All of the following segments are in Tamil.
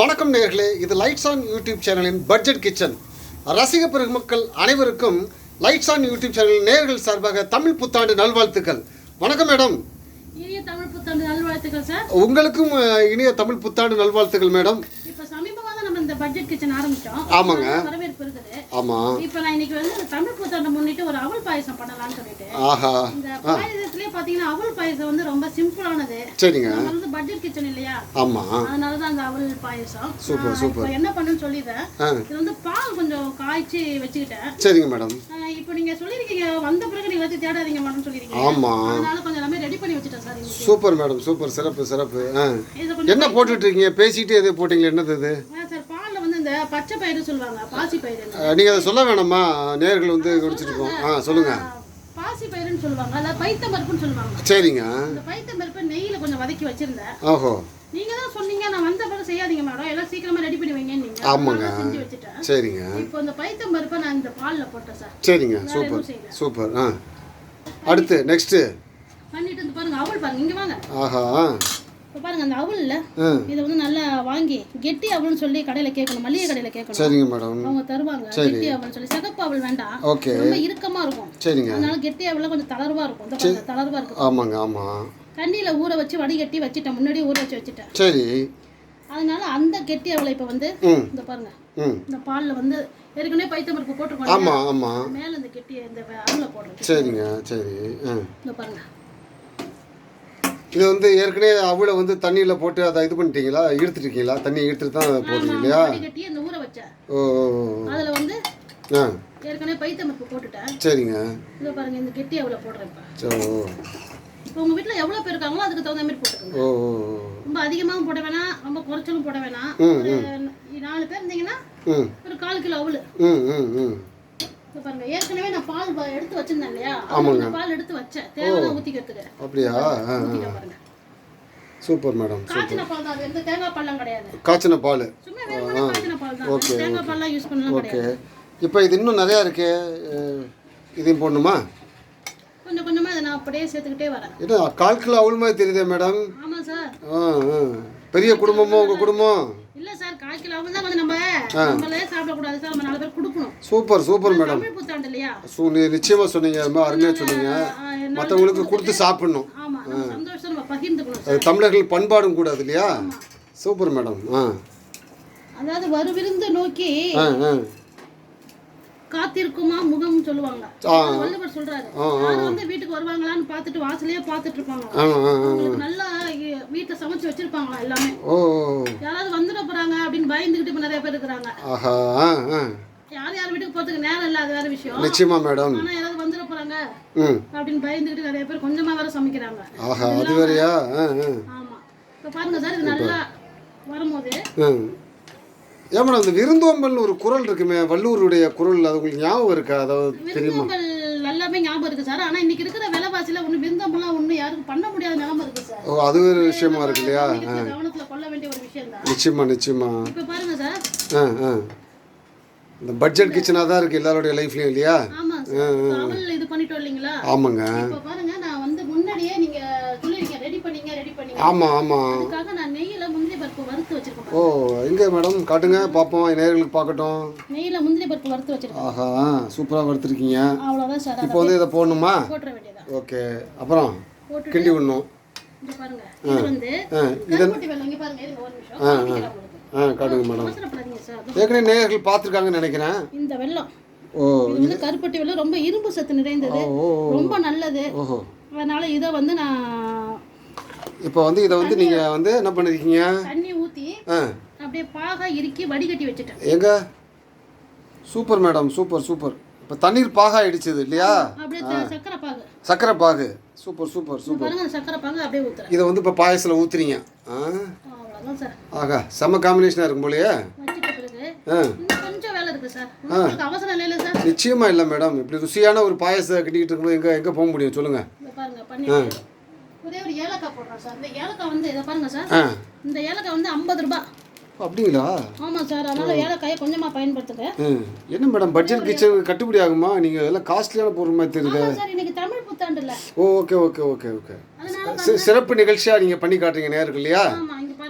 வணக்கம் நேர்களே இது லைட்ஸ் ஆன் யூடியூப் சேனலின் பட்ஜெட் கிச்சன் ரசிக பெருமக்கள் அனைவருக்கும் லைட்ஸ் ஆன் யூடியூப் சேனலின் நேர்கள் சார்பாக தமிழ் புத்தாண்டு நல்வாழ்த்துக்கள். வணக்கம் மேடம். இனிய தமிழ் புத்தாண்டு நல்வாழ்த்துக்கள் சார். உங்களுக்கும் இனிய தமிழ் புத்தாண்டு நல்வாழ்த்துக்கள் மேடம் இப்ப சமீபமா தான் நம்ம இந்த பட்ஜெட் கிச்சன் ஆரம்பிச்சோம். ஆமாங்க. வரவேற்பு இருக்குது. ஆமாம் இப்ப நான் இன்னைக்கு வந்து இந்த தமிழ் புத்தாண்டை முன்னிட்டு ஒரு அவல் பாயசம் பண்ணலாம்னு சொல்லிட்டு ஆஹா. இந்த பாயசத்திலே பாத்தீங்கன்னா அவல் பாயசம் வந்து ரொம்ப சிம்பிளானது சரிங்க. நம்ம வந்து பட்ஜெட் கிச்சன் இல்லையா? ஆமாம் அதனால தான் அந்த அவல் பாயசம். Super, super. என்ன பண்ணுன்னு சொல்லிடுறேன். இது வந்து பால் கொஞ்சம் காய்ச்சி வச்சுக்கிட்டேன். சரிங்க மேடம். இப்போ நீங்க சொல்லிருக்கீங்க. வந்த பிறகு நீங்க வச்சு தேடாதீங்க மேடம் சொல்லிருக்கீங்க. ஆமாம் அதனால கொஞ்சம் எல்லாமே ரெடி பண்ணி வச்சுட்டேன் சார் சூப்பர் மேடம் சூப்பர் சிறப்பு சிறப்பு. என்ன போட்டுட்டு இருக்கீங்க? பேசிக்கிட்டே எது போட்டீங்களே? என்னது இது ஆ, சார் பால்ல வந்து இந்த பச்சை பயிறு சொல்லுவாங்க பாசி பயிறு நீங்கள் அதை சொல்ல வேணாமா? நேர்கள் வந்து குடிச்சிருக்கோம். ஆ சொல்லுங்கள் பாசி பயிறுன்னு சொல்லுவாங்க அதாவது பைத்தம் பருப்புன்னு சொல்லுவாங்க. சரிங்க. இந்த பைத்தம் பருப்பு நெய்யில கொஞ்சம் வதக்கி வச்சிருந்தேன். ஓஹோ. நீங்க தான் சொன்னீங்க நான் வந்த பிறகு செய்யாதீங்க மேடம் எல்லாம் சீக்கிரமா ரெடி பண்ணி வைங்க நீங்க ஆமாங்க. செஞ்சு வச்சுட்டேன். சரிங்க. இப்போ இந்த பைத்தம் பருப்பை நான் இந்த பால்ல போட்டேன் சார். சரிங்க. சூப்பர். சூப்பர். ஆ. அடுத்து நெக்ஸ்ட்டு பண்ணிட்டு வந்து பாருங்க அவல் பாருங்க இங்க வாங்க. ஆஹா. இப்போ பாருங்க அந்த அவல்ல இதை வந்து நல்லா வாங்கி கெட்டி அவல்னு சொல்லி கடையில கேட்கணும் மளிகை கடையில கேட்கணும். சரிங்க மேடம். அவங்க தருவாங்க. கெட்டி அவல்னு சொல்லி சிகப்பு அவல் வேண்டாம். ஓகே. ரொம்ப இறுக்கமா இருக்கும். சரிங்க. அதனால கெட்டி அவல்ல கொஞ்சம் தளர்வா இருக்கும். இந்த பாருங்க, தளர்வா இருக்கும். ஆமாங்க ஆமாம் தண்ணியில ஊற வச்சு வடிகட்டி வச்சுட்டேன். முன்னாடி ஊற வச்சு வச்சுட்டேன். சரி. அதனால அந்த கெட்டி அவளை இப்போ வந்து இந்த பாருங்க இந்த பால்ல வந்து ஏற்கனவே பைத்தம் பருப்பு போட்டுருக்கோம் ஆமாம் ஆமாம் மேல இந்த கெட்டி இந்த அவளை போடுறது சரிங்க சரி. இந்த பாருங்க. இது வந்து ஏற்கனவே அவளை வந்து தண்ணியில் போட்டு அதை இது பண்ணிட்டீங்களா? இழுத்துட்டீங்களா தண்ணி இழுத்துட்டு தான் போடுறீங்க இல்லையா? அந்த ஊற வச்சேன் ஓ. அதுல வந்து ஆ. ஏற்கனவே பைத்தம் பருப்பு போட்டுட்டேன். சரிங்க. இதை பாருங்க இந்த கெட்டி அவளை போடுறேன் இப்போ. சரி ஓ. இப்போ உங்க வீட்ல எவ்வளவு பேர் இருக்காங்களோ அதுக்கு தகுந்த மாதிரி போட்டுக்கோங்க. ஓ. ரொம்ப அதிகமாகவும் போட வேணாம் ரொம்ப குறைச்சலும் போட வேணாம். நாலு பேர் இருந்தீங்கன்னா ஒரு கால் கிலோ அவளு ம் ம் ம். பாருங்க ஏற்கனவே நான் பால் எடுத்து வச்சிருந்தேன் இல்லையா? அந்த பால் எடுத்து வச்சேன். தேவையான ஊத்திக்கிறதுக்கு அப்படியா? பாருங்க சூப்பர் மேடம் காய்ச்சின பால் தான் அது. எந்த தேங்காய் பால்லாம் கிடையாது. காய்ச்சின பால். சும்மா வெறுமனே காய்ச்சின பால் தான். அது தேங்காய் பால்லாம் யூஸ் பண்ணலாம் ஓகே. இப்போ இது இன்னும் நிறையா இருக்கே இதையும் போடணுமா? கொஞ்சம் கொஞ்சமா அதை நான் அப்படியே சேர்த்துக்கிட்டே வரேன். என்ன கால் கிலோ அவள் மாதிரி தெரியுதே மேடம். ஆமா சார். ஆ ஆ. பெரிய குடும்பமோ உங்கள் குடும்பம்? இல்ல சார் கால் தான் கொஞ்சம் நம்ம நம்மளே சாப்பிடக்கூடாது சார். நம்ம நாலு பேர் கொடுக்கணும். Super super madam. தமிழ் புத்தாண்டு இல்லையா? சூ நீ நிச்சயமாக சொன்னீங்க. ரொம்ப அருமையாக சொன்னீங்க. மற்றவங்களுக்கு கொடுத்து சாப்பிடணும். ஆமா சந்தோஷம் நம்ம பகிர்ந்துக்கணும் அது தமிழர்கள் பண்பாடும் கூட அது இல்லையா? Super madam. ஆ. அதாவது வருவிருந்து நோக்கி காத்திருக்குமா முகம் சொல்லுவாங்க. வள்ளுவர் சொல்றாரு. வந்து வீட்டுக்கு வருவாங்களான்னு பார்த்துட்டு வாசலையே பார்த்துட்டு இருப்பாங்க நல்லா வீட்டுல சமைச்சு வச்சிருப்பாங்களா எல்லாமே. யாராவது வந்துட போறாங்க அப்படின்னு பயந்துகிட்டு இப்ப நிறைய பேர் இருக்கிறாங்க. யார் யார் வீட்டுக்கு போறதுக்கு நேரம் இல்ல அது வேற விஷயம். நிச்சயமா மேடம். ஆனா யாராவது வந்துட போறாங்க அப்படின்னு பயந்துகிட்டு நிறைய பேர் கொஞ்சமா வேற சமைக்கிறாங்க. ஆஹா அது வேறையா? ஆமா. இப்ப பாருங்க சார் இது நல்லா வரும்போது மேடம் இந்த விருந்தோம்பல்னு ஒரு குரல் இருக்குமே வள்ளூருடைய குரல் அது உங்களுக்கு ஞாபகம் இருக்கா? அதாவது தெரியுமா? எல்லாமே ஞாபகம் இருக்கு சார். ஆனா இன்னைக்கு இருக்கிற விலைவாசியில ஒண்ணு விருந்தோம்பலாம் ஒண்ணு யாருக்கும் பண்ண முடியாத நிலைமை இருக்கு சார். ஓ அது ஒரு விஷயமா இருக்கு இல்லையா? கவனத்துல கொள்ள வேண்டிய ஒரு விஷயம் தான். நிச்சயமா நிச்சயமா. இப்ப பாருங்க சார். ஆ ஆ. இந்த பட்ஜெட் கிச்சனாக தான் இருக்குது எல்லாருடைய லைஃப்லையும் இல்லையா? ஆமா சார். இப்ப அவல் இது பண்ணிட்டோம் இல்லைங்களா? ஆமாங்க. இப்ப பாருங்க நான் வந்து முன்னாடியே நீங்க சொல்லிருக்கீங்க ரெடி பண்ணீங்க ரெடி பண்ணீங்க. ஆமாம் ஆமாம் அதுக்காக நான் நெய்யில முந்திரி பருப்பு வறுத்து வச்சிருக்கேன் ஓ. எங்கே மேடம் காட்டுங்க பார்ப்போம் நேர்களுக்கு பார்க்கட்டும் நெய்யில முந்திரி பருப்பு வறுத்து வச்சிருக்கேன் ஆஹா சூப்பராக வறுத்துருக்கீங்க. அவ்வளவுதான் சார் இப்போ வந்து இதை போடணுமா? போட்டுற வேண்டியதான் ஓகே அப்புறம் கிண்டி விடணும். காட்டுங்க மேடம் ஏற்கனவே நேயர்கள் பார்த்துருக்காங்கன்னு நினைக்கிறேன். இந்த ஓ இது கருப்பட்டி ரொம்ப இரும்பு சத்து நிறைந்தது. ரொம்ப நல்லது. ஓஹோ. அதனால இதை வந்து நான் இப்போ வந்து இதை வந்து நீங்கள் வந்து என்ன பண்ணிருக்கீங்க? அப்படியே பாகா இறுக்கி வடிகட்டி வச்சுட்டேன். எங்க? Super madam super super. இப்போ தண்ணீர் பாகா அடிச்சது இல்லையா சக்கரை பாகு. சக்கரை பாகு. Super super super. சக்கரை பாகு அப்படியே ஊத்துறேன். இதை வந்து இப்போ பாயசில் சார். ஆகா செம்ம காம்பினேஷனாக இருக்கும் போலயே. நிச்சயமா இல்லை மேடம். இப்படி ருசியான ஒரு பாயசத்தை கட்டிக்கிட்டு இருக்கும்போது எங்கே எங்கே போக முடியும்? பண்ணிட்டு ஒரே ஒரு ஏலக்காய் போடுறோம் சார். இந்த ஏலக்காய் வந்து இதை பாருங்க சார். இந்த ஏலக்காய் வந்து ஐம்பது ரூபாய் அப்படிங்களா? ஆமாம் சார் அதனால ஏலக்காயை கொஞ்சமா பயன்படுத்துங்க. என்ன மேடம் பட்ஜெட் கிச்சன் கட்டுப்படி ஆகுமா? நீங்கள் எல்லாம் காஸ்ட்லியான பொருள் மாதிரி தெரியுது. சார் இன்னைக்கு தமிழ் புத்தாண்டு இல்ல. Oh okay okay okay okay. சிறப்பு நிகழ்ச்சியாக நீங்கள் பண்ணி காட்டுறீங்க நேருக்கு இல்லையா?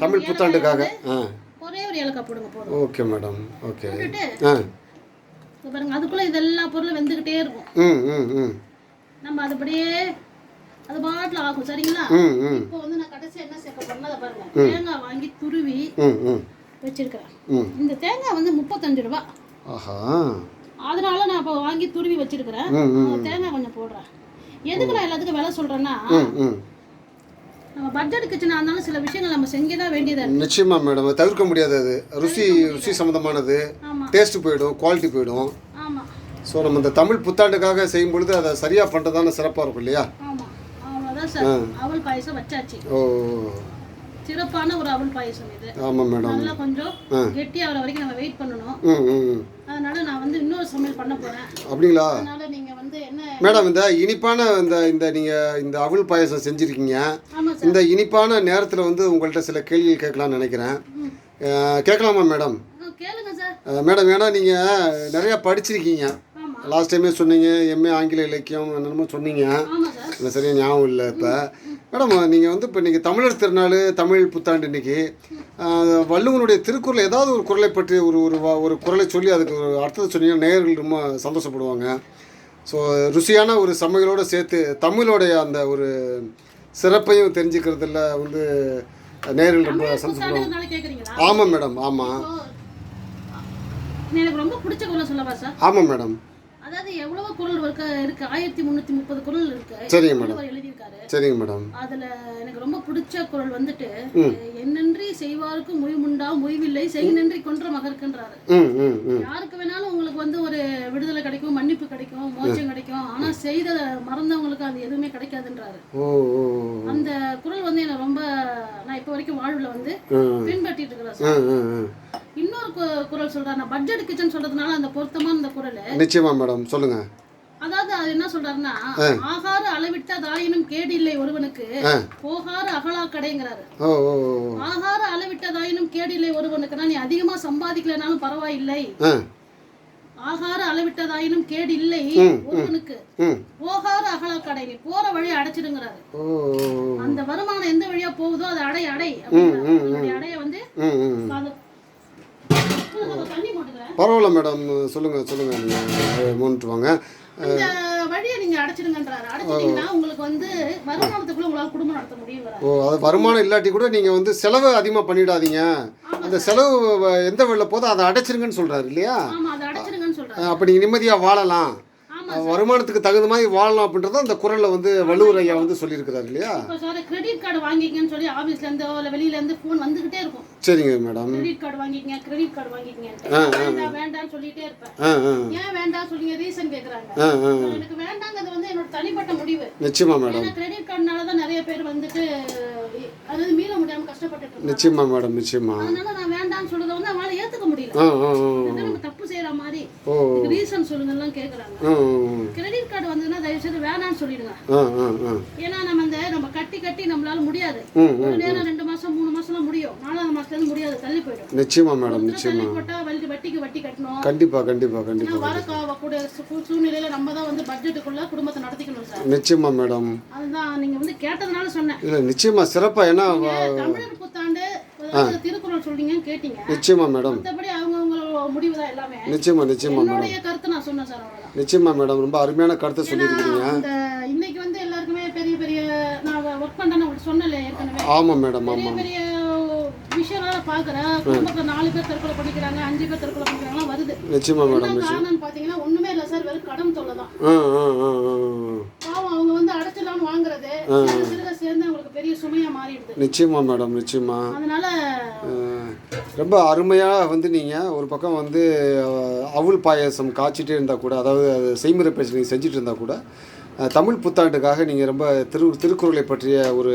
தமிழ் புத்தாண்டுக்காக. ஆ. ஒரே ஒரு ஏலக்காய் போடுங்க போதும். Okay madam okay. ஆ. பாருங்க அதுக்குள்ள இதெல்லா பொருளும் வெந்துக்கிட்டே இருக்கும். ம் ம் ம். நம்ம அதுபடியே அது பாட்டில் ஆகும் சரிங்களா? இப்போ வந்து நான் கடைசி என்ன சேர்க்க போறேன்னா அதை பாருங்க. தேங்காய் வாங்கி துருவி வச்சிருக்கிறேன். இந்த தேங்காய் வந்து முப்பத்தஞ்சு ரூபா. ஆஹா. அதனால நான் இப்போ வாங்கி துருவி வச்சிருக்கிறேன். தேங்காய் கொஞ்சம் போடுறேன். எதுக்கு நான் எல்லாத்துக்கும் விலை சொல்றேன்னா நம்ம பட்ஜெட் கிச்சனாக இருந்தாலும் சில விஷயங்கள் நம்ம செஞ்சு தான் வேண்டியதா இருக்கு. நிச்சயமா மேடம் தவிர்க்க முடியாது அது. ருசி ருசி சம்மந்தமானது டேஸ்ட் போயிடும் குவாலிட்டி போயிடும். ஸோ நம்ம இந்த தமிழ் புத்தாண்டுக்காக செய்யும் பொழுது அதை சரியாக பண்ணுறதான சிறப்பாக இருக்கும் இல்லையா? சார் அவல் பாயசம் வச்சாச்சு. ஓ சிறப்பான ஒரு அவல் பாயசம் இது. ஆமாம் மேடம் நல்லா கொஞ்சம் கெட்டி ஆகிற வரைக்கும் நம்ம வெயிட் பண்ணணும். ம் ம் ம். அதனால நான் வந்து இன்னொரு சமையல் பண்ண போறேன். அப்படிங்களா? அதனால நீங்க வந்து என்ன மேடம் இந்த இனிப்பான இந்த இந்த நீங்கள் இந்த அவல் பாயசம் செஞ்சுருக்கீங்க. இந்த இனிப்பான நேரத்தில் வந்து உங்கள்கிட்ட சில கேள்விகள் கேட்கலாம்னு நினைக்கிறேன். கேட்கலாமா மேடம் மேடம் ஏன்னா நீங்கள் நிறையா படிச்சிருக்கீங்க. லாஸ்ட் டைமே சொன்னீங்க எம்ஏ ஆங்கில இலக்கியம் என்னென்னமோ சொன்னீங்க. எனக்கு சரியாக ஞாபகம் இல்லை இப்போ. மேடம் நீங்கள் வந்து இப்போ இன்றைக்கி தமிழர் திருநாள் தமிழ் புத்தாண்டு இன்னைக்கு வள்ளுவனுடைய திருக்குறள் ஏதாவது ஒரு குறளை பற்றி ஒரு ஒரு ஒரு குறளை சொல்லி அதுக்கு ஒரு அர்த்தத்தை சொன்னீங்கன்னா நேயர்கள் ரொம்ப சந்தோஷப்படுவாங்க. ஸோ ருசியான ஒரு சமையலோடு சேர்த்து தமிழோடைய அந்த ஒரு சிறப்பையும் தெரிஞ்சுக்கிறதுல வந்து நேயர்கள் ரொம்ப கேக்குறீங்களா? ஆமாம் மேடம் ஆமாம் குரல் ஆமாம் மேடம். அதாவது எவ்வளவோ குரல் இருக்கு இருக்கு. ஆயிரத்தி முந்நூற்றி முப்பது குரல் இருக்கு. சரிங்க மேடம். எழுதியிருக்காரு. சரிங்க மேடம். அதுல எனக்கு ரொம்ப பிடிச்ச குரல் வந்துட்டு என்னன்றி செய்வாருக்கு முயமுண்டா முயவில்லை செய் நன்றி கொன்ற மகருக்குன்றாரு. யாருக்கு வேணாலும் உங்களுக்கு வந்து ஒரு விடுதலை கிடைக்கும் மன்னிப்பு கிடைக்கும் மோட்சம் கிடைக்கும். ஆனா செய்த மறந்தவங்களுக்கு அது எதுவுமே கிடைக்காதுன்றாரு. அந்த குரல் வந்து எனக்கு ரொம்ப நான் இப்போ வரைக்கும் வாழ்வுல வந்து பின்பற்றிட்டு இருக்கிறேன் இன்னொரு குரல் சொல்றாரு பட்ஜெட் கிச்சன் சொல்றதுனால அந்த பொருத்தமான அந்த குரல். நிச்சயமா மேடம் சொல்லுங்கள் அதாவது அது என்ன சொல்றாருன்னா ஆகார அளவிட்ட தாயினும் கேடு இல்லை ஒருவனுக்கு போகார அகலா கடைங்கிறாரு. ஆகார அளவிட்ட தாயினும் கேடு இல்லை ஒருவனுக்குனா நீ அதிகமா சம்பாதிக்கலனாலும் பரவாயில்லை. ஆகார அளவிட்டதாயினும் கேடு இல்லை ஒருவனுக்கு போகார அகலா கடை நீ போற வழி அடைச்சிடுங்கிறாரு. அந்த வருமானம் எந்த வழியா போகுதோ அது அடை அடை அடைய வந்து ம் ம் அது- கொஞ்சம் தண்ணி போட்டுக்கிறேன் பரவாயில்ல மேடம். சொல்லுங்கள் சொல்லுங்கள் நீங்கள் அமௌண்ட் வாங்க. அந்த வழியை நீங்க அடைச்சிடுங்கன்றாரு. அடைச்சிட்டீங்கன்னா உங்களுக்கு வந்து வருமானத்துக்குள்ள உங்களால குடும்பம் நடத்த முடியுங்கிறாரு ஓ அது வருமானம் இல்லாட்டி கூட நீங்கள் வந்து செலவு அதிகமாக பண்ணிடாதீங்க. அந்த செலவு எந்த வழியில் போதோ அதை அடைச்சிருங்கன்னு சொல்கிறாரு இல்லையா? ஆமா அதை அடைச்சிடுங்கன்னு சொல்றாரு. அப்போ நீங்கள் நிம்மதியாக வாழலாம். வருமானத்துக்கு தகுந்த மாதிரி வாழலாம் அப்படின்றத அந்த குரலில் வந்து வள்ளுவர் ஐயா வந்து சொல்லியிருக்கிறாரு இல்லையா? கிரெடிட் கார்டு வாங்கிக்கங்கன்னு சொல்லி ஆபீஸ்ல இருந்தோ இல்ல வெளியில இருந்து ஃபோன் வந்துகிட்டே இருக்கும். சரிங்க மேடம் கிரெடிட் கார்டு வாங்கிக்கங்க கிரெடிட் கார்டு வாங்கிக்கங்க வேண்டாம் வேண்டாம்னு சொல்லிட்டே இருப்பேன். ஏன் வேண்டாம் சொல்லிங்க ரீசன் கேக்குறாங்க. எனக்கு வேண்டாங்கிறது வந்து என்னோட தனிப்பட்ட முடிவு. நிச்சயமா மேடம் கிரெடிட் கார்டுனால தான் நிறைய பேர் வந்துட்டு அதாவது மீள முடியாம இருக்காங்க. நிச்சயமா மேடம் நிச்சயமா. அதனால நான் வேண்டாம்னு சொல்றதை வந்து அவனால ஏத்துக்க முடியல ஆ ஆ ஆ இது நம்ம தப்பு செய்யற மாதிரி ஓ ரீசன் சொல்லுங்கலாம் கேக்குறாங்க. ஆ கிரெடிட் கார்டு வந்ததுன்னா தயவு செய்து வேணாம்னு சொல்லிடுங்க. ஏன்னா நம்ம இந்த நம்ம கட்டி கட்டி நம்மளால முடியாது. நேரம் ரெண்டு மாசம் மூணு மாசம்லாம் முடியும். நாலாவது மாசத்துல முடியாது தள்ளி போயிடும். நிச்சயமா மேடம் நிச்சயமா. போட்டா வட்டி வட்டிக்கு வட்டி கட்டணும். கண்டிப்பா கண்டிப்பா கண்டிப்பா வர கூட சூழ்நிலையில நம்ம தான் வந்து பட்ஜெட்டுக்குள்ள குடும்பத்தை நடத்திக்கணும் சார். நிச்சயமா மேடம். அதுதான் நீங்க வந்து கேட்டதுனால சொன்னேன். இல்லை நிச்சயமா சிறப்பா ஏன்னா தமிழர் புத்தாண்டு திருக்குறள் சொல்றீங்கன்னு கேட்டீங்க. நிச்சயமா மேடம். அவங்கவுங்களோட முடிவு தான் எல்லாமே. நிச்சயமா நிச்சயமா மேடம் கருத்து நான் சொன்னேன் சார் நிச்சயமா மேடம் ரொம்ப அருமையான கருத்தை சொல்லியிருக்கிறீங்க. இந்த இன்னைக்கு வந்து எல்லாருக்குமே பெரிய பெரிய நான் ஒர்க் உங்களுக்கு சொன்னல ஏற்கனவே. ஆமாம் மேடம் ஆமாம் பெரிய விஷயங்கள பாக்குறேன் குடும்பத்துல நாலு பேர் தற்கொலை பண்ணிக்கிறாங்க அஞ்சு பேர் தற்கொலை பண்ணிக்கிறாங்க வருது. நிச்சயமா மேடம் காரணம்னு பாத்தீங்கன்னா ஒண்ணுமே இல்ல சார் வெறும் கடன் தொல்லை தான். பாவம் அவங்க வந்து அடைச்சிடலாம்னு வாங்குறது. சிறுக சேர்ந்து அவங்களுக்கு பெரிய சுமையா மாறிடுது. நிச்சயமா மேடம் நிச்சயமா. அதனால ரொம்ப அருமையாக வந்து நீங்கள் ஒரு பக்கம் வந்து அவுள் பாயாசம் காய்ச்சிட்டே இருந்தால் கூட அதாவது அது செய்முறை நீங்கள் செஞ்சுட்டு இருந்தால் கூட தமிழ் புத்தாண்டுக்காக நீங்கள் ரொம்ப திரு திருக்குறளை பற்றிய ஒரு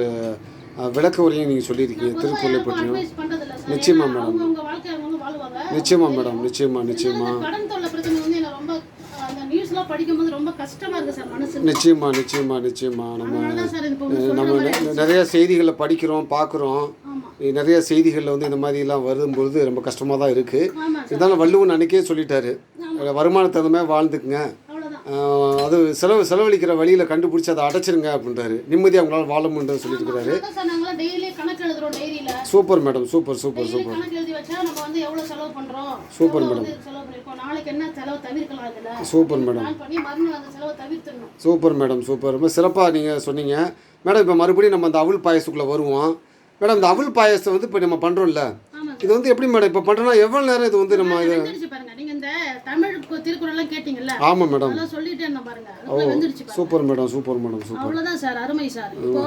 விளக்க உரையும் நீங்கள் சொல்லியிருக்கீங்க. திருக்குறளை பற்றியும். அட்வைஸ் பண்றது இல்ல சார். நிச்சயமா ஏன்னா மேடம். அவங்க அவங்க வாழ்க்கை அவங்க வாழ்வாங்க. நிச்சயமா மேடம். நிச்சயமா நிச்சயமா. நிச்சயமா நிச்சயமா நிச்சயமா. நம்ம நம்ம நிறைய செய்திகளை படிக்கிறோம் பார்க்குறோம் நிறைய செய்திகளில் வந்து இந்த மாதிரிலாம் வரும்பொழுது ரொம்ப கஷ்டமாக தான் இருக்குது இருந்தாலும் வள்ளுவன் அன்னைக்கே சொல்லிட்டாரு. வருமானத்தை தகுந்த மாதிரி வாழ்ந்துக்குங்க. அது செலவு செலவழிக்கிற வழியில் கண்டுபிடிச்சி அதை அடைச்சிருங்க அப்படின்றாரு. நிம்மதியாக அவங்களால வாழ முடியும்னு எழுதுறோம் டைரியில super madam super super super. Super இதுல? Super madam. Super madam super. ரொம்ப சிறப்பாக நீங்கள் சொன்னீங்க. மேடம் இப்போ மறுபடியும் நம்ம அந்த அவல் பாயசத்துக்குள்ளே வருவோம். மேடம் இந்த அவல் பாயசம் வந்து இப்போ நம்ம பண்ணுறோம்ல இது வந்து எப்படி மேடம் இப்போ பண்ணுறோன்னா எவ்வளோ நேரம் இது வந்து நம்ம இது ஆமாம் மேடம். பாருங்க. Super madam super madam super. அவ்வளவுதான் சார் அருமை சார். இப்போ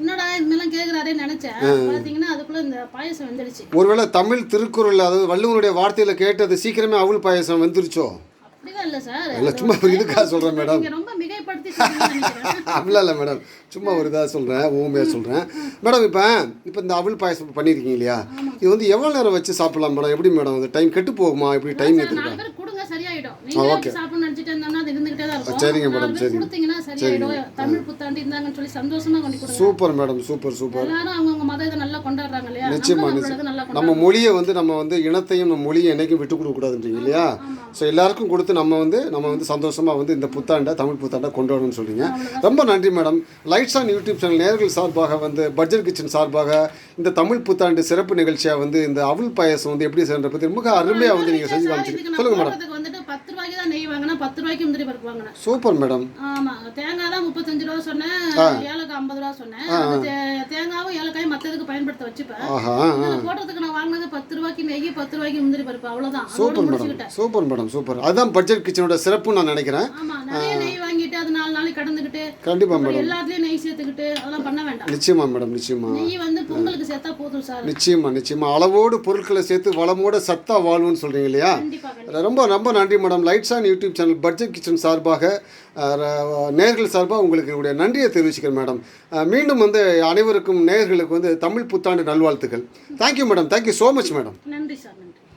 என்னடா இதெல்லாம் கேக்குறாரேன்னு நினைச்சேன். பாத்தீங்கன்னா அதுக்குள்ள இந்த பாயசம் வெந்துடுச்சு ஒருவேளை தமிழ் திருக்குறள் அதாவது வள்ளுவனுடைய வார்த்தையில் கேட்டது சீக்கிரமே அவல் பாயசம் வந்துருச்சோ? அப்படிதான் இல்ல சார். இல்லை சும்மா இதுக்காக சொல்கிறேன் மேடம். ரொம்ப அப்படிலாம் இல்லை மேடம். சும்மா ஒரு இதாக சொல்கிறேன் ஊமையாக சொல்கிறேன். மேடம் இப்போ இப்போ இந்த அவல் பாயசம் பண்ணியிருக்கீங்க இல்லையா? இது வந்து எவ்வளோ நேரம் வச்சு சாப்பிடலாம் மேடம்? எப்படி மேடம்? இந்த டைம் கெட்டு போகுமா? எப்படி டைம் சார், சரியாயிடும் நீங்க சாப்பிடணும்னு நினைச்சிட்டு இருந்தோம்னா அது இருந்துகிட்டே தான் இருக்கும். சரிங்க மேடம், பேர் சரிங்க. கொடுத்தீங்கன்னா சரியாயிடும் தமிழ் புத்தாண்டு இருந்தாங்கன்னு சொல்லி சந்தோஷமா கொண்டு கொடுங்க. Super madam super super. எல்லாரும் அவங்கவுங்க மத இதை நல்லா கொண்டாடுறாங்க இல்லையா? நிச்சயமா, நம்மளும் நிச்சயம். நம்மளோடது நல்லா நம்ம மொழியை வந்து நம்ம வந்து இனத்தையும் நம்ம மொழியை என்னைக்கும் விட்டு கொடுக்கக்கூடாதுன்றீங்க இல்லையா? ஸோ எல்லாருக்கும் கொடுத்து நம்ம வந்து நம்ம வந்து சந்தோஷமாக வந்து இந்த புத்தாண்டை தமிழ் புத்தாண்டை கொண்டாடணும்னு சொல்றீங்க. ரொம்ப நன்றி madam. Lights on YouTube channel நேர்கள் சார்பாக வந்து பட்ஜெட் கிச்சன் சார்பாக இந்த தமிழ் புத்தாண்டு சிறப்பு நிகழ்ச்சியாக வந்து இந்த அவல் பாயசம் வந்து எப்படி செய்யறத பற்றி மிக அருமையாக வந்து நீங்கள் செஞ்சு சார், காமிச்சிருக்கீங்க சொல்லுங்கள் மேடம் வந்துட்டு பத்து ரூபாய்க்கு தான் நெய் வாங்கினா பத்து ரூபாய்க்கு முந்திரி பருப்பு வாங்கினேன். சூப்பர் மேடம் ஆமா தேங்காய் தான் முப்பத்தஞ்சு ரூபா சொன்னேன். ஏலக்காய் ஐம்பது ரூபா சொன்னேன். அந்த தே- தேங்காவும் ஏலக்காயும் மத்ததுக்கு பயன்படுத்த வச்சுப்பேன். போடுறதுக்கு நான் வாங்கினது பத்து ரூபாய்க்கு நெய் பத்து ரூபாய்க்கு முந்திரி பருப்பு. அவ்வளவுதான். அதோட super madam super madam super. அதுதான் பட்ஜெட் கிச்சனோட சிறப்புன்னு நான் நினைக்கிறேன். ஆமா நிறைய நெய் வாங்கிட்டு அது நாலு நாளைக்கு கடந்துக்கிட்டு கண்டிப்பாக மேடம் எல்லாத்துலயும் நெய் சேர்த்துக்கிட்டு அதெல்லாம் பண்ண வேண்டாம். நிச்சயமா மேடம் நிச்சயமா. நெய் வந்து பொங்கலுக்கு சேர்த்தா போதும் சார். நிச்சயமா நிச்சயமா. அளவோடு பொருட்களை சேர்த்து வளமோட சத்தா வாழ்வுன்னு சொல்றீங்க இல்லையா? ரொம்ப ரொம்ப நன்றி madam lights on YouTube channel budget kitchen சார்பாக நேர்கள் சார்பாக உங்களுக்கு என்னுடைய நன்றியை தெரிவிச்சுக்கிறேன் மேடம் மீண்டும் வந்து அனைவருக்கும் நேயர்களுக்கு வந்து தமிழ் புத்தாண்டு நல்வாழ்த்துக்கள். Thank you madam thank you so much madam நன்றி சார்